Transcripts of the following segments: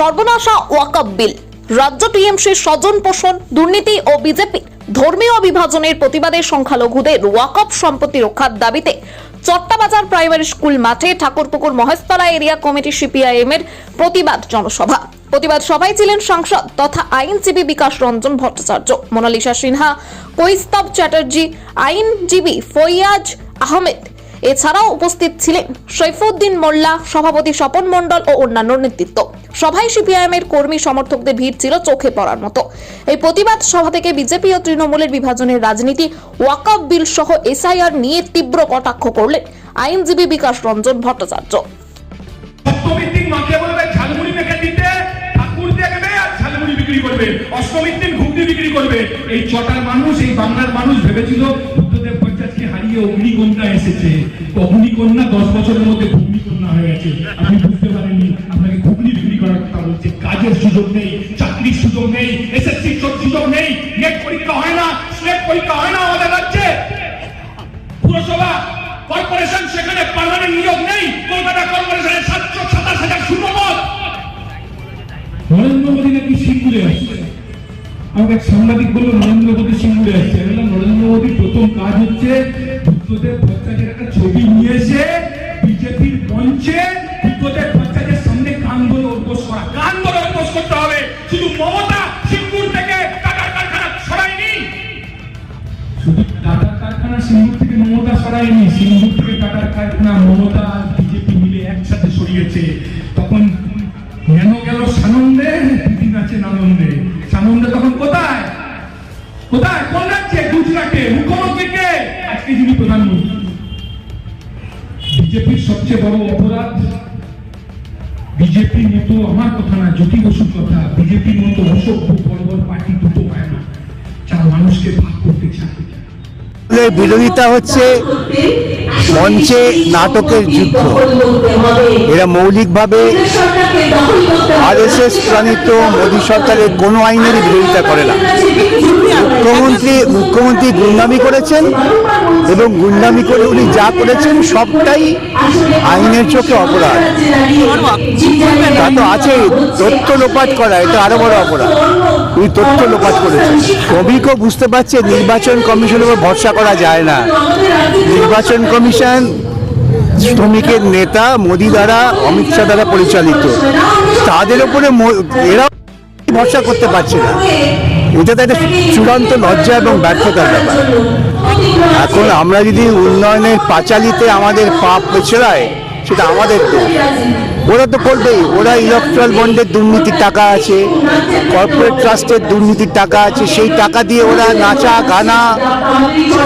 সর্বনাশা ওয়াকআপ বিল। রাজ্য টিএমসির স্বজন পোষণ, দুর্নীতি ও বিজেপি ধর্মীয় বিভাজনের প্রতিবাদে সংখ্যালঘুদের ওয়াকআপ সম্পত্তি রক্ষার দাবিতে চট্টাবাজার প্রাইমারি স্কুল মাঠে Thakurpukur Maheshtala area committee CPIM এর প্রতিবাদ জনসভা। প্রতিবাদ সভায় ছিলেন সাংসদ তথা আইনজীবী বিকাশ রঞ্জন ভট্টাচার্য, মোনালিসা সিনহা, কৈস্তব চ্যাটার্জি, আইনজীবী ফৈয়াজ আহমেদ। এছাড়াও উপস্থিত ছিলেন সৈফুদ্দিন মোল্লা, সভাপতি স্বপন মণ্ডল ও অন্যান্য নেতৃত্ব। সভায় সিপিআইএম এর কর্মী সমর্থকদের ভিড় ছিল চোখে পড়ার মতো। এই প্রতিবাদ সভা থেকে বিজেপি ও তৃণমূলের বিভাজনের রাজনীতি, ওয়াকআপ বিল সহ এসআইআর নিয়ে তীব্র কটাক্ষ করলেন আইনজীবী বিকাশ রঞ্জন ভট্টাচার্য। অগ্নিকন্যা দশ বছরের মধ্যে ঘুগনিকন্যা হয়ে গেছে। আপনি বুঝতে বিক্রি বলছে কাজের সুযোগ নেই, চাকরির সুযোগ নেই এসএসসির সুযোগ নেই নেট পরীক্ষা হয় না স্লেট পরীক্ষা হয় না আমাদের রাজ্যে। পুরসভা কর্পোরেশন সেখানে পার্মানেন্ট নিয়োগ নেই, কলকাতা কর্পোরেশনের সাতশো সাতাশ হাজার শূন্যপদ নরেন্দ্র মোদী নাকি সিঙ্গুরে আসছে? আমাকে এক সাংবাদিক বলল, নরেন্দ্র মোদী সিঙ্গুরে আসছে। নরেন্দ্র মোদীর প্রথম কাজ হচ্ছে বুদ্ধদেব ভট্টাচার্যের একটা ছবি নিয়ে এসে বিজেপির মঞ্চে সিঙ্গুর মমতা সরায়নি সিঙ্গুর থেকে টাটার কারখানা মমতা বিজেপি মিলে একসাথে সরিয়েছে। তখন কেন গেল সানন্দে? দিদি আছেন আনন্দে সানন্দে তখন কোথায়? কোথায়? কোন রাজ্যে? গুজরাটে। মুখ্যমন্ত্রীকে আজকে যিনি প্রধানমন্ত্রী। বিজেপির সবচেয়ে বড় অপরাধ বিজেপির মতো আমার কথা না, জ্যোতি বসুর কথা। বিজেপির বিরোধিতা হচ্ছে। মঞ্চে নাটকের যুদ্ধ। এরা মৌলিকভাবে আরএসএস প্রাণিত, মোদী সরকারের কোনো আইনের বিরোধিতা করে না। মুখ্যমন্ত্রী মুখ্যমন্ত্রী গুন্ডামি করেছেন এবং গুন্ডামি করে উনি যা করেছেন সবটাই আইনের চোখে অপরাধ। তা তো আছে তথ্য লোপাট করা, এটা আরও বড় অপরাধ। উনি তথ্য লোপাট করেছেন। শ্রমিকও বুঝতে পারছে, নির্বাচন কমিশনের উপর ভরসা করা যায় না। নির্বাচন কমিশন শ্রমিকের নেতা মোদি দ্বারা, অমিত শাহ দ্বারা পরিচালিত। তাদের উপরে ম- এরা ভরসা করতে পারছে না। এটা তো একটা চূড়ান্ত লজ্জা এবং ব্যর্থতার ব্যাপার। এখন আমরা যদি উন্নয়নের পাঁচালিতে আমাদের পাপ পেছড়ায়, সেটা আমাদের দোষ ওরা তো করবেই। ওরা ইলেকট্রাল বন্ডের দুর্নীতির টাকা আছে কর্পোরেট ট্রাস্টের দুর্নীতির টাকা আছে, সেই টাকা দিয়ে ওরা নাচা, গানা,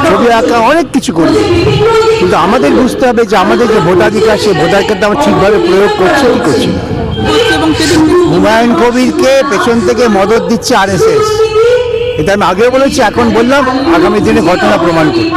ছবি আঁকা, অনেক কিছু করবে। কিন্তু আমাদের বুঝতে হবে যে আমাদের যে ভোটাধিকার, সেই ভোটাধিকারটা আমরা ঠিকভাবে প্রয়োগ করছে কি করছি না। হুমায়ুন কবিরকে পেছন থেকে মদত দিচ্ছে আরএসএস এটা আমি আগেও বলেছি, এখন বললাম, আগামী দিনে ঘটনা প্রমাণ করবে।